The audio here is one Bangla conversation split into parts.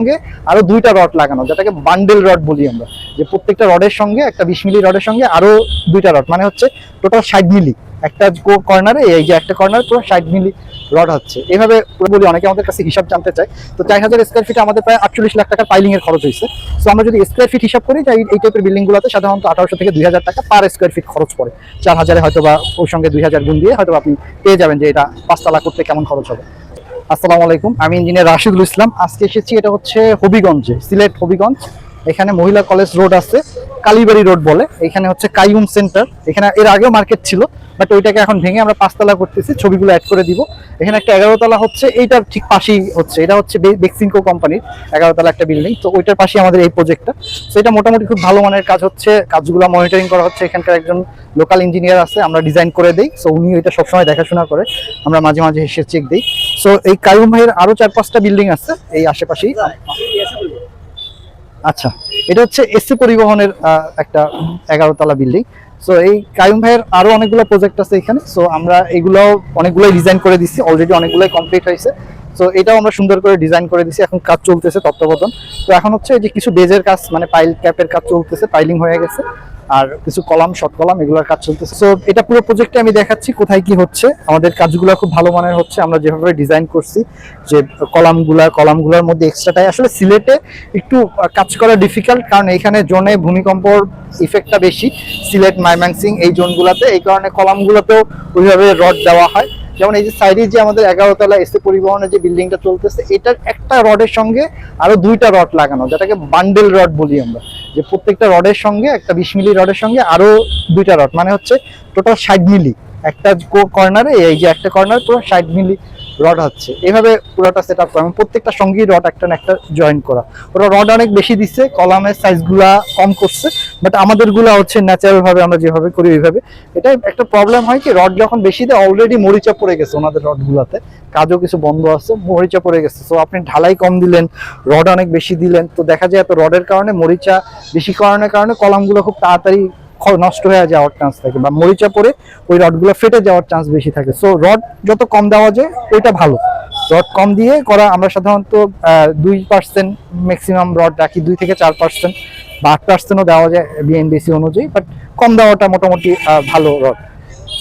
সঙ্গে আরও দুইটা রড লাগানো, যেটাকে বান্ডেল রড বলি আমরা, যে প্রত্যেকটা রডের সঙ্গে, একটা বিশ মিলি রডের সঙ্গে আরও দুইটা রড মানে হচ্ছে টোটাল ষাট মিলি। একটা কর্নারে এই যে একটা কর্নার পুরো ষাট মিলি রড হচ্ছে। এভাবে বলি, অনেকে আমাদের কাছে হিসাব জানতে চায়। তো চার হাজার স্কোয়ার ফিটে আমাদের প্রায় আটচল্লিশ লাখ টাকার পাইলিং এর খরচ হয়েছে। তো আমরা যদি স্কোয়ার ফিট হিসাব করি, তাই এই টাইপের বিল্ডিং গুলোতে সাধারণত আঠারোশো থেকে দুই হাজার টাকা পার স্কোয়ার ফিট খরচ পড়ে। চার হাজারে হয়তো বা ওর সঙ্গে দুই হাজার গুণ দিয়ে হয়তো আপনি পেয়ে যাবেন যে এটা পাঁচতলা করতে কেমন খরচ হবে। আসসালামু আলাইকুম। আমি ইঞ্জিনিয়ার রাশিদুল ইসলাম। আজকে এসেছি এটা হচ্ছে হবিগঞ্জে সিলেট হবিগঞ্জ। এখানে মহিলা কলেজ রোড আছে, কালীবাড়ি রোড বলে। এখানে হচ্ছে কাইউম সেন্টার। এখানে এর আগেও মার্কেট ছিল, বাট ওইটাকে এখন ভেঙে আমরা পাঁচতলা করতেছি, ছবিগুলো অ্যাড করে দিব। এখানে একটা এগারোতলা হচ্ছে, এইটার ঠিক পাশেই হচ্ছে। এটা হচ্ছে বেক্সিনকো কোম্পানির এগারোতলা একটা বিল্ডিং তো ওইটার পাশে আমাদের এই প্রজেক্টটা তো এটা মোটামুটি খুব ভালো মানের কাজ হচ্ছে। কাজগুলো মনিটরিং করা হচ্ছে। এখানকার একজন লোকাল ইঞ্জিনিয়ার আছে, আমরা ডিজাইন করে দিই। সো উনি এটা সবসময় দেখাশোনা করে। আমরা মাঝে মাঝে এসে চেক দিই। সো এই কায়ুম ভাইয়ের আরও চার পাঁচটা বিল্ডিং আছে, এই আশেপাশেই। আচ্ছা এটা হচ্ছে এসসি পরিবহনের একটা এগারো তলা বিল্ডিং সো এই কায়ুম ভাইয়ের আরও অনেকগুলো প্রজেক্ট আছে এখানে। সো আমরা এগুলো অনেকগুলোই ডিজাইন করে দিচ্ছি। অলরেডি অনেকগুলোই কমপ্লিট হয়েছে। তো এটাও আমরা সুন্দর করে ডিজাইন করে দিছি এখন কাজ চলতেছে তত্ত্বাবধান। তো এখন হচ্ছে যে কিছু বেজের কাজ মানে পাইল ক্যাপের কাজ চলতেছে পাইলিং হয়ে গেছে। আর কিছু কলাম শর্ট কলাম, এগুলোর কাজ চলতেছে। সো এটা পুরো প্রজেক্টে আমি দেখাচ্ছি কোথায় কি হচ্ছে। আমাদের কাজগুলো খুব ভালো মানের হচ্ছে। আমরা যেভাবে ডিজাইন করছি, যে কলামগুলা, কলামগুলোর মধ্যে এক্সট্রাটাই আসলে সিলেটে একটু কাজ করা ডিফিকাল্ট কারণ এখানে জোনে ভূমিকম্পর ইফেক্টটা বেশি। সিলেট মাইমাংসিং এই জোনগুলোতে, এই কারণে কলামগুলোতেও ওইভাবে রড দেওয়া হয়। যেমন এই যে সাইডে যে আমাদের এগারোতলা এসে পরিবহনের যে বিল্ডিংটা চলতেছে, এটার একটা রডের সঙ্গে আরও দুইটা রড লাগানো, যেটাকে বান্ডেল রড বলি আমরা। যে প্রত্যেকটা রডের সঙ্গে, একটা বিশ মিলি রডের সঙ্গে আরও দুইটা রড মানে হচ্ছে টোটাল ষাট মিলি। একটা কর্নারে এই যে একটা কর্নার পুরো ষাট মিলি রড হচ্ছে। এভাবে পুরোটা সেট আপ করা প্রত্যেকটা সঙ্গেই রড একটা না একটা জয়েন করা। ওরা রড অনেক বেশি দিচ্ছে কলামের সাইজগুলা কম করছে বাট আমাদেরগুলা হচ্ছে ন্যাচারালভাবে আমরা যেভাবে করি ওইভাবে। এটা একটা প্রবলেম হয় কি, রড যখন বেশি দেয় অলরেডি মরিচা পড়ে গেছে ওনাদের রডগুলাতে কাজও কিছু বন্ধ আছে, মরিচা পড়ে গেছে। তো আপনি ঢালাই কম দিলেন, রড অনেক বেশি দিলেন। তো দেখা যায় এত রডের কারণে মরিচা বেশি কারণের কারণে কলামগুলো খুব তাড়াতাড়ি নষ্ট হয়ে যাওয়ার চান্স থাকে বা মরিচা পরে ওই রডগুলো ফেটে যাওয়ার চান্স বেশি থাকে। সো রড যত কম দেওয়া যায়, ওইটা ভালো। রড কম দিয়ে করা, আমরা সাধারণত দুই পার্সেন্ট ম্যাক্সিমাম রড রাখি, দুই থেকে চার পার্সেন্ট বা আট পার্সেন্টও দেওয়া যায় বিএনডিসি অনুযায়ী বাট কম দেওয়াটা মোটামুটি ভালো রড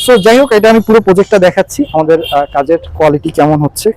সো যাই হোক, এটা আমি পুরো প্রজেক্টটা দেখাচ্ছি, আমাদের কাজের কোয়ালিটি কেমন হচ্ছে।